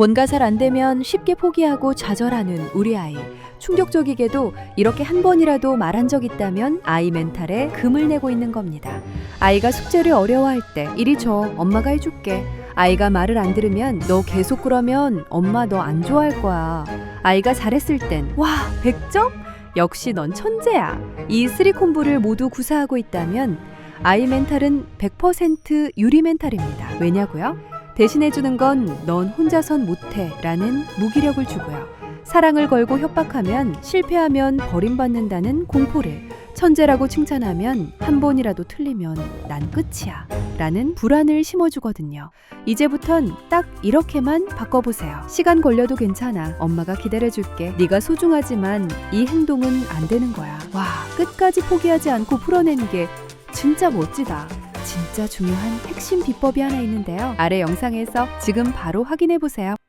뭔가 잘 안 되면 쉽게 포기하고 좌절하는 우리 아이. 충격적이게도 이렇게 한 번이라도 말한 적 있다면 아이 멘탈에 금을 내고 있는 겁니다. 아이가 숙제를 어려워할 때 이리 줘 엄마가 해줄게. 아이가 말을 안 들으면 너 계속 그러면 엄마 너 안 좋아할 거야. 아이가 잘했을 땐 와 100점? 역시 넌 천재야. 이 쓰리 콤보를 모두 구사하고 있다면 아이 멘탈은 100% 유리 멘탈입니다. 왜냐고요? 대신해주는 건 넌 혼자선 못해 라는 무기력을 주고요. 사랑을 걸고 협박하면 실패하면 버림받는다는 공포를 천재라고 칭찬하면 한 번이라도 틀리면 난 끝이야 라는 불안을 심어주거든요. 이제부턴 딱 이렇게만 바꿔보세요. 시간 걸려도 괜찮아. 엄마가 기다려줄게. 네가 소중하지만 이 행동은 안 되는 거야. 와, 끝까지 포기하지 않고 풀어낸 게 진짜 멋지다. 진짜 중요한 핵심 비법이 하나 있는데요. 아래 영상에서 지금 바로 확인해 보세요.